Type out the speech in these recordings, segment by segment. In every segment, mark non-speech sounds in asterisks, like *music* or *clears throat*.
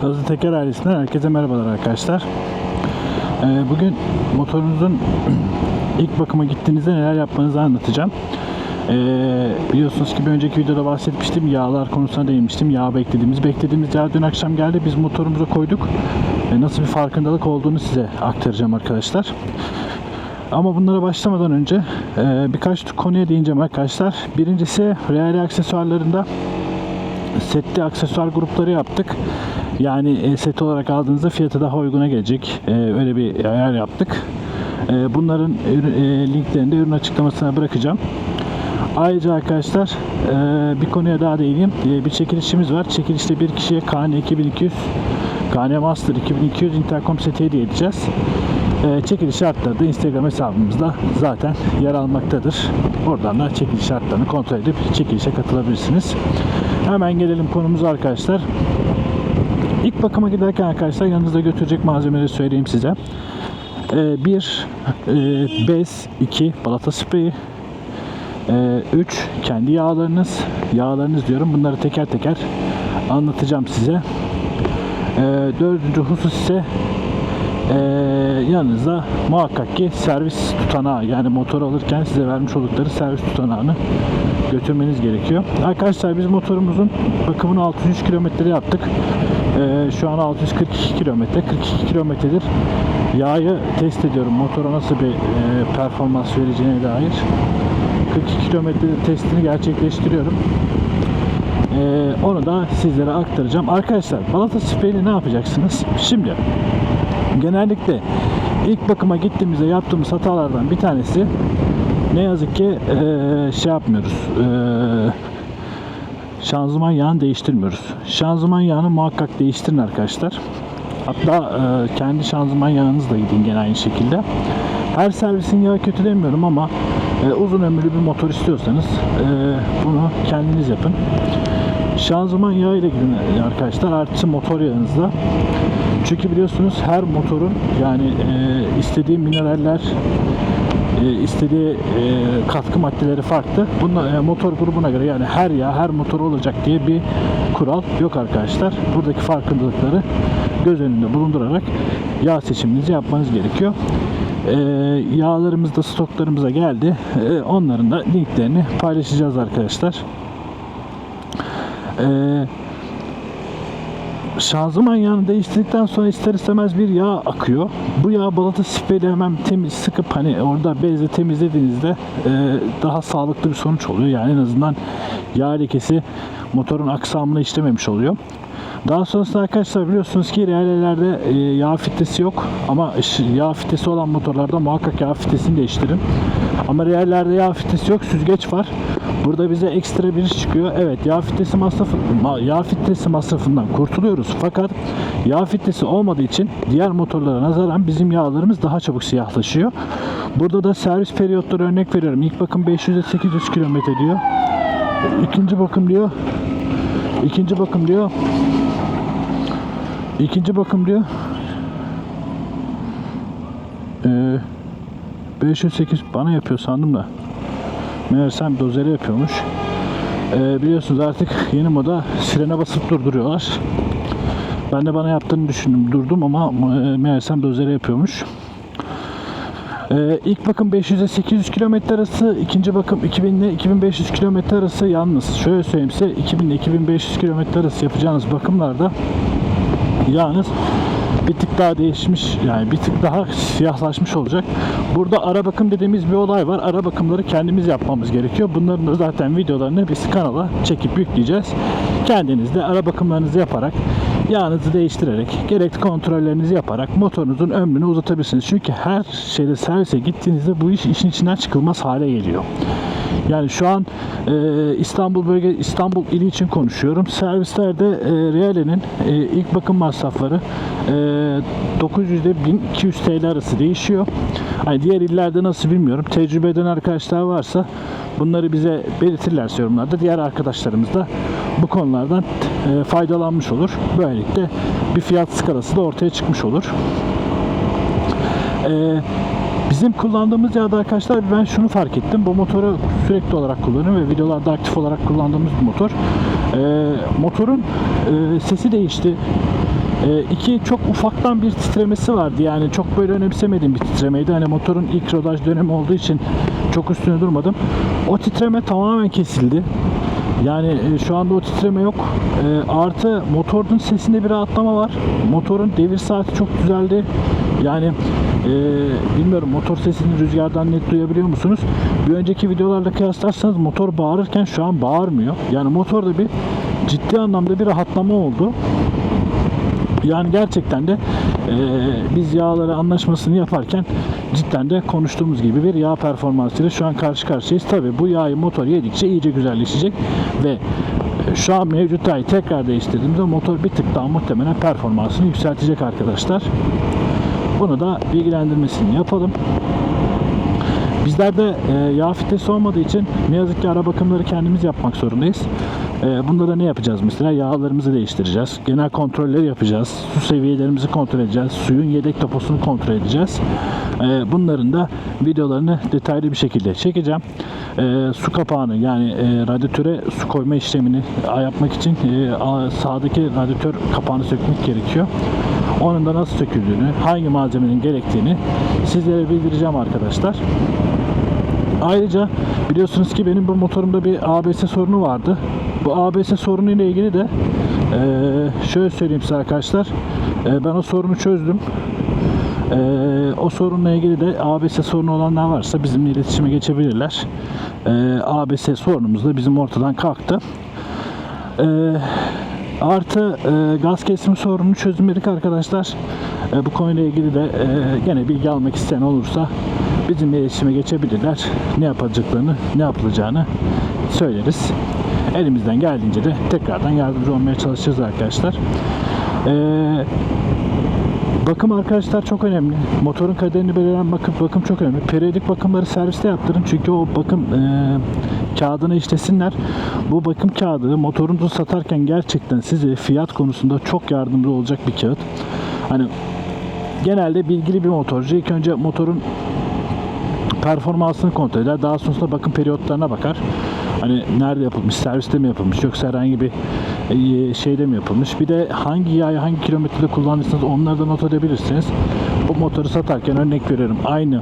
Hızlı Teker ailesinden herkese merhabalar arkadaşlar. Ee, bugün motorunuzun *clears throat* ilk bakıma gittiğinizde neler yapmanızı anlatacağım. Ee, biliyorsunuz ki bir önceki videoda bahsetmiştim. Yağlar konusuna değinmiştim. Yağ beklediğimiz, beklediğimiz yağ dün akşam geldi. Biz motorumuza koyduk. Ee, nasıl bir farkındalık olduğunu size aktaracağım arkadaşlar. Ama bunlara başlamadan önce e, birkaç konuya değineceğim arkadaşlar. Birincisi real aksesuarlarında setli aksesuar grupları yaptık. Yani e, set olarak aldığınızda fiyatı daha uyguna gelecek. E, öyle bir ayar yaptık. E, bunların linklerini de ürün açıklamasına bırakacağım. Ayrıca arkadaşlar bir konuya daha değineyim. Bir çekilişimiz var. Çekilişte bir kişiye KN 2200 KN Master 2200 Intercom seti hediye edeceğiz. Çekiliş şartları da Instagram hesabımızda zaten yer almaktadır. Oradan da çekiliş şartlarını kontrol edip çekilişe katılabilirsiniz. Hemen gelelim konumuza arkadaşlar. İlk bakıma giderken arkadaşlar yanınızda götürecek malzemeleri söyleyeyim size. Ee, bir e, bez, iki balata spreyi, 3 kendi yağlarınız, yağlarınız diyorum. Bunları teker teker anlatacağım size. Ee, dördüncü husus ise ee, yanınızda muhakkak ki servis tutanağı yani motor alırken size vermiş oldukları servis tutanağını götürmeniz gerekiyor. Arkadaşlar biz motorumuzun bakımını 603 kilometre yaptık. Ee, şu an 642 kilometre, 42 kilometredir yağı test ediyorum. Motora nasıl bir e, performans vereceğine dair. 42 kilometre testini gerçekleştiriyorum. Ee, onu da sizlere aktaracağım. Arkadaşlar balata spreyini ne yapacaksınız? Şimdi genellikle ilk bakıma gittiğimizde yaptığımız hatalardan bir tanesi ne yazık ki şey yapmıyoruz. Eee, şanzıman yağını değiştirmiyoruz. Şanzıman yağını muhakkak değiştirin arkadaşlar. Hatta kendi şanzıman yağınızla gidin gene aynı şekilde. Her servisin yağı kötü demiyorum ama uzun ömürlü bir motor istiyorsanız bunu kendiniz yapın. Şanzıman yağı ile gidin arkadaşlar. Artı motor yağınızla. Çünkü biliyorsunuz her motorun yani e, istediği mineraller e, istediği e, katkı maddeleri farklı. Bunlar e, motor grubuna göre yani her yağ her motor olacak diye bir kural yok arkadaşlar. Buradaki farkındalıkları göz önünde bulundurarak yağ seçiminizi yapmanız gerekiyor. E, yağlarımız da stoklarımıza geldi. E, onların da linklerini paylaşacağız arkadaşlar. Eee şanzıman yağını değiştirdikten sonra ister istemez bir yağ akıyor. Bu yağ balata spreyle hemen temiz sıkıp hani orada bezle temizlediğinizde e, daha sağlıklı bir sonuç oluyor. Yani en azından yağ lekesi motorun aksamına işlememiş oluyor. Daha sonrasında arkadaşlar biliyorsunuz ki reallerde e, yağ filtresi yok ama yağ filtresi olan motorlarda muhakkak yağ filtresini değiştirin. Ama reallerde yağ filtresi yok, süzgeç var. Burada bize ekstra bir iş çıkıyor. Evet yağ filtresi masrafı ma- yağ filtresi masrafından kurtuluyoruz. Fakat yağ filtresi olmadığı için diğer motorlara nazaran bizim yağlarımız daha çabuk siyahlaşıyor. Burada da servis periyotları örnek veriyorum. İlk bakım 500'e 800 kilometre diyor. İkinci bakım diyor. İkinci bakım diyor. İkinci bakım diyor. Ee, 508 bana yapıyor sandım da. Meğersem dozere yapıyormuş. Ee, biliyorsunuz artık yeni moda sirene basıp durduruyorlar. Ben de bana yaptığını düşündüm durdum ama e, meğersem dozere yapıyormuş. Ee, ilk bakım 500'e 800 kilometre arası, ikinci bakım 2000 ile 2500 kilometre arası yalnız. Şöyle söyleyeyim size 2000 ile 2500 kilometre arası yapacağınız bakımlarda yağınız bir tık daha değişmiş yani bir tık daha siyahlaşmış olacak. Burada ara bakım dediğimiz bir olay var. Ara bakımları kendimiz yapmamız gerekiyor. Bunların da zaten videolarını biz kanala çekip yükleyeceğiz. Kendiniz de ara bakımlarınızı yaparak yağınızı değiştirerek gerekli kontrollerinizi yaparak motorunuzun ömrünü uzatabilirsiniz. Çünkü her şeyde servise gittiğinizde bu iş işin içinden çıkılmaz hale geliyor. Yani şu an e, İstanbul bölge İstanbul ili için konuşuyorum. Servislerde e, Reale'nin e, ilk bakım masrafları e, 900 ile 1200 TL arası değişiyor. Hani diğer illerde nasıl bilmiyorum. Tecrübe eden arkadaşlar varsa bunları bize belirtirlerse yorumlarda diğer arkadaşlarımız da bu konulardan e, faydalanmış olur. Böylelikle bir fiyat skalası da ortaya çıkmış olur. Ee, bizim kullandığımız yağda arkadaşlar ben şunu fark ettim. Bu motoru sürekli olarak kullanıyorum ve videolarda aktif olarak kullandığımız bir motor. Ee, motorun e, sesi değişti. E, iki çok ufaktan bir titremesi vardı. Yani çok böyle önemsemediğim bir titremeydi. Hani motorun ilk rodaj dönemi olduğu için çok üstüne durmadım. O titreme tamamen kesildi. Yani e, şu anda o titreme yok. E, artı motorun sesinde bir rahatlama var. Motorun devir saati çok düzeldi. Yani e, bilmiyorum motor sesini rüzgardan net duyabiliyor musunuz? Bir önceki videolarla kıyaslarsanız motor bağırırken şu an bağırmıyor. Yani motorda bir ciddi anlamda bir rahatlama oldu. Yani gerçekten de e, biz yağları anlaşmasını yaparken cidden de konuştuğumuz gibi bir yağ performansıyla şu an karşı karşıyayız. Tabi bu yağı motor yedikçe iyice güzelleşecek ve şu an mevcut yağı tekrar değiştirdiğimizde motor bir tık daha muhtemelen performansını yükseltecek arkadaşlar. Bunu da bilgilendirmesini yapalım. Bizlerde e, yağ filtresi olmadığı için ne yazık ki ara bakımları kendimiz yapmak zorundayız. E, bunda da ne yapacağız mesela? Yağlarımızı değiştireceğiz. Genel kontrolleri yapacağız. Su seviyelerimizi kontrol edeceğiz. Suyun yedek deposunu kontrol edeceğiz. E, bunların da videolarını detaylı bir şekilde çekeceğim. E, su kapağını yani e, radyatöre su koyma işlemini yapmak için e, sağdaki radyatör kapağını sökmek gerekiyor. Onun da nasıl söküldüğünü, hangi malzemenin gerektiğini sizlere bildireceğim arkadaşlar. Ayrıca biliyorsunuz ki benim bu motorumda bir ABS sorunu vardı. Bu ABS sorunu ile ilgili de eee, şöyle söyleyeyim size arkadaşlar. Eee, ben o sorunu çözdüm. Eee, o sorunla ilgili de ABS sorunu olanlar varsa bizimle iletişime geçebilirler. Eee ABS sorunumuz da bizim ortadan kalktı. Eee, artı eee, gaz kesimi sorununu çözümledik arkadaşlar. Eee, bu konuyla ilgili de eee, gene bilgi almak isteyen olursa bizimle iletişime geçebilirler. Ne yapacaklarını, ne yapılacağını söyleriz. Elimizden geldiğince de tekrardan yardımcı olmaya çalışacağız arkadaşlar. Eee Bakım arkadaşlar çok önemli. Motorun kaderini belirlen bakım, bakım çok önemli. Periyodik bakımları serviste yaptırın. Çünkü o bakım e, kağıdını işlesinler. Bu bakım kağıdı motorunuzu satarken gerçekten size fiyat konusunda çok yardımcı olacak bir kağıt. Hani genelde bilgili bir motorcu ilk önce motorun performansını kontrol eder. Daha sonrasında bakım periyotlarına bakar. Hani nerede yapılmış, serviste mi yapılmış yoksa herhangi bir e, şeyde mi yapılmış. Bir de hangi yağı hangi kilometrede kullandıysanız onları da not edebilirsiniz. Bu motoru satarken örnek veriyorum aynı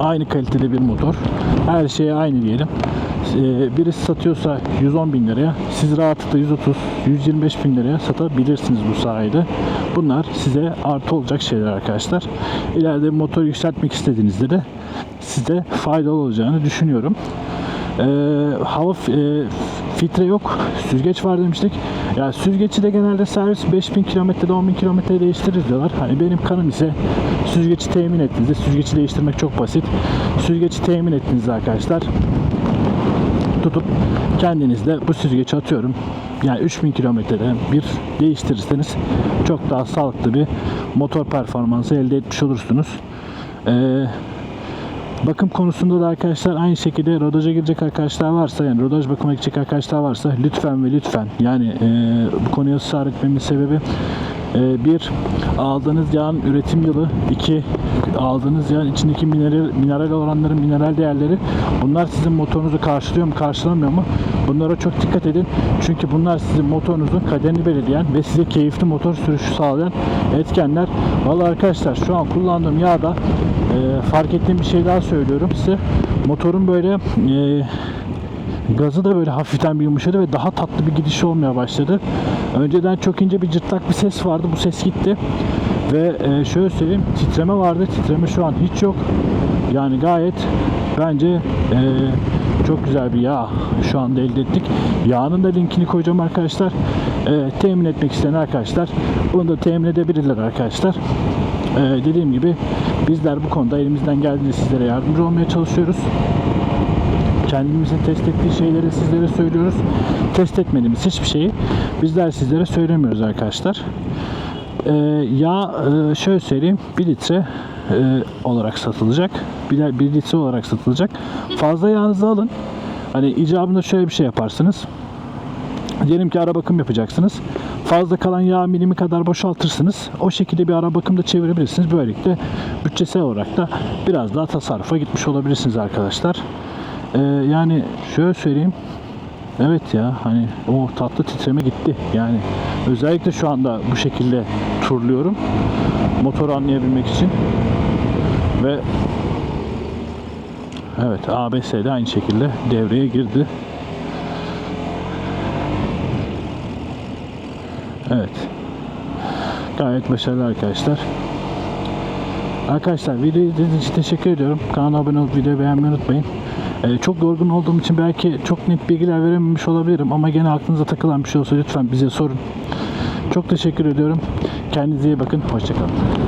aynı kalitede bir motor. Her şeye aynı diyelim. Ee, birisi satıyorsa 110 bin liraya siz rahatlıkla 130 125 bin liraya satabilirsiniz bu sayede. Bunlar size artı olacak şeyler arkadaşlar. İleride motoru yükseltmek istediğinizde de size faydalı olacağını düşünüyorum. Ee, hava e, filtre yok. Süzgeç var demiştik. Ya süzgeci de genelde servis 5000 kilometrede 10.000 kilometrede değiştiririz diyorlar. Hani benim kanım ise süzgeci temin ettiğinizde süzgeci değiştirmek çok basit. Süzgeci temin ettiğinizde arkadaşlar tutup kendinizde bu süzgeci atıyorum. Yani 3000 kilometrede bir değiştirirseniz çok daha sağlıklı bir motor performansı elde etmiş olursunuz. Ee, Bakım konusunda da arkadaşlar aynı şekilde rodaja girecek arkadaşlar varsa yani rodaj bakıma gidecek arkadaşlar varsa lütfen ve lütfen yani e, bu konuya ısrar etmemin sebebi bir aldığınız yağın üretim yılı. İki aldığınız yağın içindeki mineral, mineral oranları mineral değerleri bunlar sizin motorunuzu karşılıyor mu karşılamıyor mu? Bunlara çok dikkat edin. Çünkü bunlar sizin motorunuzun kaderini belirleyen ve size keyifli motor sürüşü sağlayan etkenler. Vallahi arkadaşlar şu an kullandığım yağda e, fark ettiğim bir şey daha söylüyorum size. Motorun böyle e, gazı da böyle hafiften bir yumuşadı ve daha tatlı bir gidiş olmaya başladı. Önceden çok ince bir cırtlak bir ses vardı. Bu ses gitti. Ve e, şöyle söyleyeyim titreme vardı. Titreme şu an hiç yok. Yani gayet bence e, çok güzel bir yağ şu anda elde ettik. Yağının da linkini koyacağım arkadaşlar. E, temin etmek isteyen arkadaşlar bunu da temin edebilirler arkadaşlar. Dediğim gibi bizler bu konuda elimizden geldiğince sizlere yardımcı olmaya çalışıyoruz. Kendimizin test ettiği şeyleri sizlere söylüyoruz. Test etmediğimiz hiçbir şeyi bizler sizlere söylemiyoruz arkadaşlar. Ee, yağ e, şöyle söyleyeyim 1 litre e, olarak satılacak. 1, 1 litre olarak satılacak. Fazla yağınızı alın. Hani icabında şöyle bir şey yaparsınız. Diyelim ki ara bakım yapacaksınız. Fazla kalan yağ milimi kadar boşaltırsınız. O şekilde bir ara bakım da çevirebilirsiniz. Böylelikle bütçesel olarak da biraz daha tasarrufa gitmiş olabilirsiniz arkadaşlar. Ee, yani şöyle söyleyeyim. Evet ya hani o tatlı titreme gitti. Yani Özellikle şu anda bu şekilde turluyorum. Motoru anlayabilmek için. Ve Evet ABS de aynı şekilde devreye girdi. Evet. Gayet başarılı arkadaşlar. Arkadaşlar videoyu izlediğiniz için teşekkür ediyorum. Kanala abone olup videoyu beğenmeyi unutmayın. Ee, çok yorgun olduğum için belki çok net bilgiler verememiş olabilirim ama gene aklınıza takılan bir şey olsa lütfen bize sorun. Çok teşekkür ediyorum. Kendinize iyi bakın. Hoşçakalın.